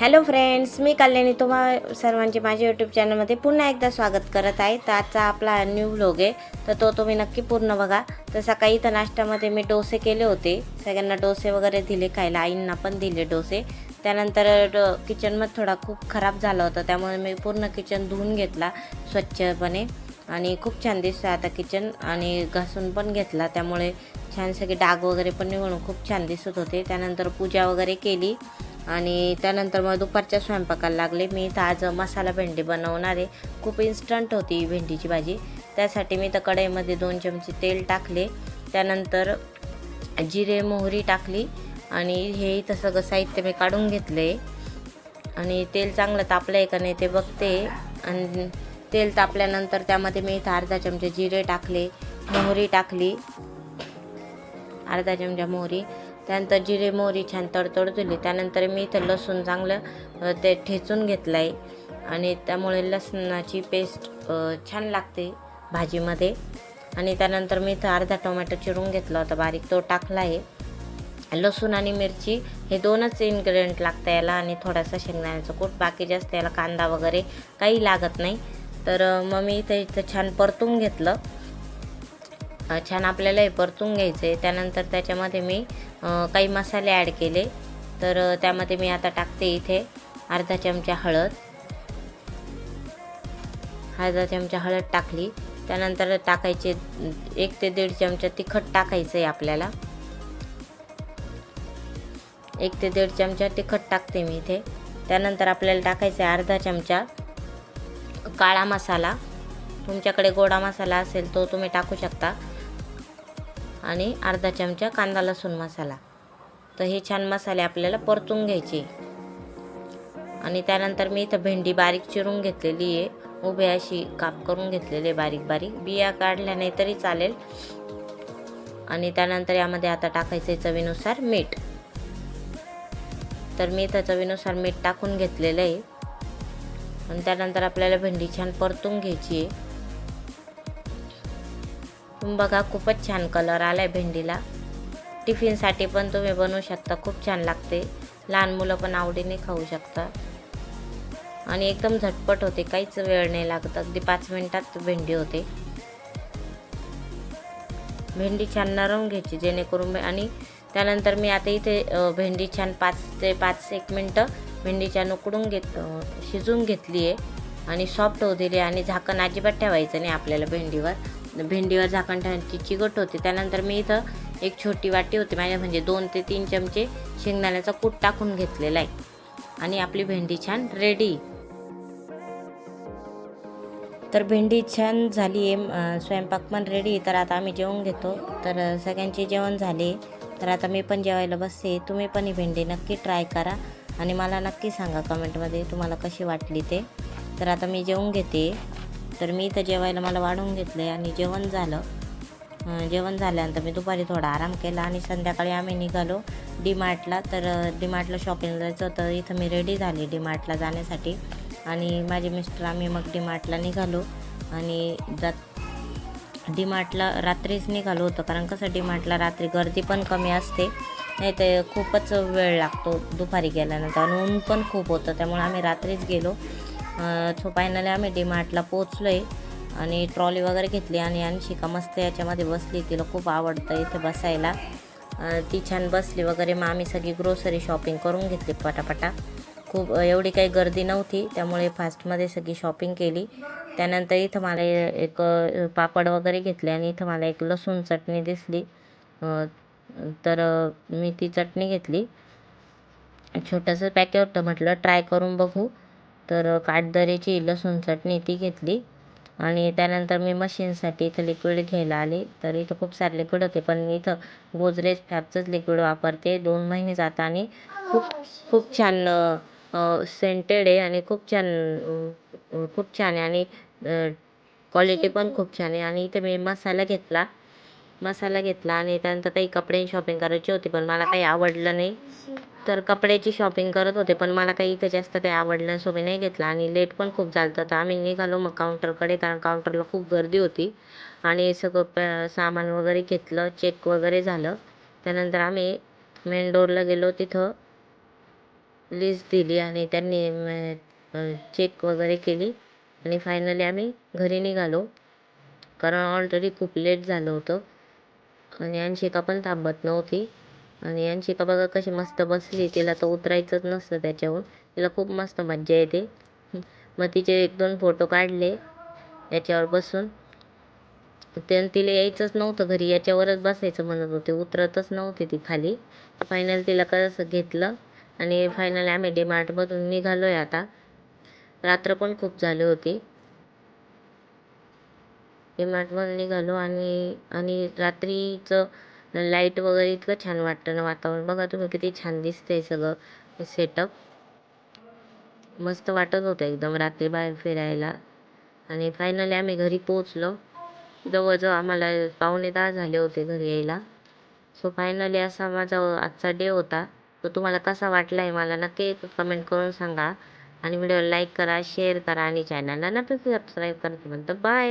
Hello friends मी कल्याणी तुम्हा सर्वांचे माझ्या यूट्यूब चॅनलमध्ये पुन्हा एकदा स्वागत करत आहे. तर आजचा आपला न्यू व्लॉग आहे. तर तो तुम्ही नक्की पूर्ण बघा. तर सकाळी तर नाश्त्यामध्ये मी डोसे केले होते. सगळ्यांना डोसे वगैरे दिले खायला. आईंना पण दिले डोसे. त्यानंतर ड- किचनमध्ये थोडा खूप खराब झाला होता. त्यामुळे मी पूर्ण किचन धुवून घेतला स्वच्छपणे. आणि खूप छान दिसतं आता किचन आणि घासून पण घेतला. त्यामुळे छान सगळे डाग वगैरे पण निघून खूप छान दिसत होते. त्यानंतर पूजा वगैरे केली. आणि त्यानंतर मग दुपारच्या स्वयंपाकाला लागले. मी तर आज मसाला भेंडी बनवणार आहे. खूप इन्स्टंट होती भेंडीची भाजी. त्यासाठी मी तर कढईमध्ये दोन चमचे तेल टाकले. त्यानंतर जिरे मोहरी टाकली. आणि हे तसं सगळं साहित्य मी काढून घेतले. आणि तेल चांगलं तापलं आहे का नाही ते बघते. आणि तेल तापल्यानंतर त्यामध्ये मी इथं अर्धा चमचे जिरे टाकले. मोहरी टाकली. अर्धा चमचा मोहरी. त्यानंतर जिरे मोहरी छान तडतड दिली त्यानंतर मी इथं लसूण चांगलं ते ठेचून घेतलं आहे आणि त्यामुळे लसणाची पेस्ट छान लागते भाजीमध्ये. आणि त्यानंतर मी इथं अर्धा टोमॅटो चिरून घेतला होता बारीक तो टाकला आहे. लसूण आणि मिरची हे दोनच इन्ग्रेडियंट लागतं याला आणि थोडासा शेंगदाण्याचं कूट. बाकी जास्त याला कांदा वगैरे काही लागत नाही. तर मग मी इथं इथं छान परतून घेतलं. छान आपल्याला हे परतून घ्यायचं आहे त्यानंतर त्याच्यामध्ये मी काही मसाले ॲड केले. तर त्यामध्ये मी आता टाकते इथे अर्धा चमचा हळद. अर्धा चमचा हळद टाकली. त्यानंतर टाकायचे एक ते दीड चमचा तिखट टाकायचं आहे आपल्याला. एक ते दीड चमचा तिखट टाकते मी इथे. त्यानंतर आपल्याला टाकायचं आहे अर्धा चमचा काळा मसाला. तुमच्याकडे गोडा मसाला असेल तो तुम्ही टाकू शकता. आणि अर्धा चमचा कांदा लसूण मसाला. तर हे छान मसाले आपल्याला परतून घ्यायचे. आणि त्यानंतर मी इथं भेंडी बारीक चिरून घेतलेली आहे. उभे अशी काप करून घेतलेले आहे बारीक बारीक. बिया काढल्या नाही तरी चालेल. आणि त्यानंतर यामध्ये आता टाकायचं आहे चवीनुसार मीठ. तर मी इथं चवीनुसार मीठ टाकून घेतलेलं आहे. आणि त्यानंतर आपल्याला भेंडी छान परतून घ्यायची आहे. बघा खूपच छान कलर आला आहे भेंडीला टिफिनसाठी पण तुम्ही बनवू शकता खूप छान लागते. लहान मुलं पण आवडीने खाऊ शकता आणि एकदम झटपट होते काहीच वेळ नाही लागत. अगदी पाच मिनटात भेंडी होते. भेंडी छान नरम घ्यायची जेणेकरून आणि त्यानंतर मी आता इथे भेंडी छान पाच ते पाच एक मिनटं भेंडी छान उकडून घेत शिजून घेतली आहे आणि सॉफ्ट होऊ दिली आणि झाकण अजिबात ठेवायचं नाही आपल्याला भेंडीवर. भेंडीवर झाकण ठेवायची चिकट होते. त्यानंतर मी इथं एक छोटी वाटी होती. माझ्या म्हणजे दोन ते तीन चमचे शेंगदाण्याचा कूट टाकून घेतलेला आहे. आणि आपली भेंडी छान रेडी तर भेंडी छान झाली आहे. स्वयंपाक पण रेडी तर आता आम्ही जेवून घेतो. तर सगळ्यांचे जेवण झाले. तर आता मी पण जेवायला बसते. तुम्ही पण ही भेंडी नक्की ट्राय करा. आणि मला नक्की सांगा कमेंटमध्ये तुम्हाला कशी वाटली ते. तर आता मी जेवून घेते. तर मी इथं जेवायला मला वाढवून घेतलं आहे आणि जेवण झालं. जेवण झाल्यानंतर मी दुपारी थोडा आराम केला आणि संध्याकाळी आम्ही निघालो डी मार्टला तर डी मार्टला शॉपिंग जायचं होतं. इथं मी रेडी झाली डी मार्टला जाण्यासाठी. आणि माझे मिस्टर आम्ही मग डी मार्टला निघालो आणि जात डी मार्टला रात्रीच निघालो होतं. कारण कसं डी मार्टला रात्री गर्दी पण कमी असते. नाही तर खूपच वेळ लागतो दुपारी गेल्यानंतर. आणि ऊन पण खूप होतं. त्यामुळे आम्ही रात्रीच गेलो. सो फायनली आम्ही डी मार्टला पोचलो आहे आणि ट्रॉली वगैरे घेतली आणि अंशिका मस्त याच्यामध्ये बसली. तिला खूप आवडतं इथे बसायला. ती छान बसली वगैरे. मग आम्ही सगळी ग्रोसरी शॉपिंग करून घेतली पटापटा. खूप एवढी काही गर्दी नव्हती. त्यामुळे फास्टमध्ये सगळी शॉपिंग केली. त्यानंतर इथं मला एक पापड वगैरे घेतले आणि इथं मला एक लसूण चटणी दिसली. तर मी ती चटणी घेतली. छोटंसं पॅकेट होतं म्हटलं ट्राय करून बघू. तर काटदऱ्याची लसूण चटणी ती घेतली. आणि त्यानंतर मी मशीनसाठी इथं लिक्विड घ्यायला आले. तर इथं खूप सारे लिक्विड होते पण मी इथं गोदरेज फॅबचंच लिक्विड वापरते. दोन महिने जातं आणि खूप खूप छान सेंटेड आहे आणि खूप छान खूप छान आहे. आणि क्वालिटी पण खूप छान आहे. आणि इथे मी मसाला घेतला. मसाला घेतला आणि त्यानंतर काही कपडे शॉपिंग करायची होती पण मला काही आवडलं नाही. तर कपड्याची शॉपिंग करत होते पण मला काही इथं जास्त काही आवडलं सो मी नाही घेतला. आणि लेट पण खूप झालं होतं तर आम्ही निघालो मग काउंटरकडे कारण काउंटरला खूप गर्दी होती. आणि सगळं प सामान वगैरे घेतलं चेक वगैरे झालं. त्यानंतर आम्ही मेन डोरला गेलो तिथं लिस्ट दिली आणि त्यांनी चेक वगैरे केली. आणि फायनली आम्ही घरी निघालो. कारण ऑलरेडी खूप लेट झालं होतं. आणि अंशिका पण थांबत नव्हती. आणि अंशिका बघा कशी मस्त बसली. तिला तर उतरायचंच नसतं त्याच्यावर तिला खूप मस्त मज्जा येते. मग तिचे एक दोन फोटो काढले याच्यावर बसून. त्यानं तिला यायचंच नव्हतं घरी. याच्यावरच बसायचं म्हणत होते. उतरतच नव्हती ती खाली. फायनल तिला कसं घेतलं. आणि फायनल आम्ही डीमार्टमधून निघालो आहे आता. रात्र पण खूप झाली होती. डीमार्टमधून निघालो आणि आणि रात्रीचं लाइट वगैरे इतकं छान वाटतं ना वातावरण. बघा तुम्ही किती छान दिसतंय सगळं सेटअप मस्त वाटत होतं एकदम रात्री बाहेर फिरायला. आणि फायनली आम्ही घरी पोचलो जवळजवळ आम्हाला पावणे दहा झाले होते घरी यायला. सो फायनली असा माझा आजचा डे होता. तो तुम्हाला कसा वाटला आहे मला नक्की कमेंट करून सांगा. आणि व्हिडिओ लाईक करा शेअर करा आणि चॅनलला नक्की सबस्क्राईब करा. म्हणतं बाय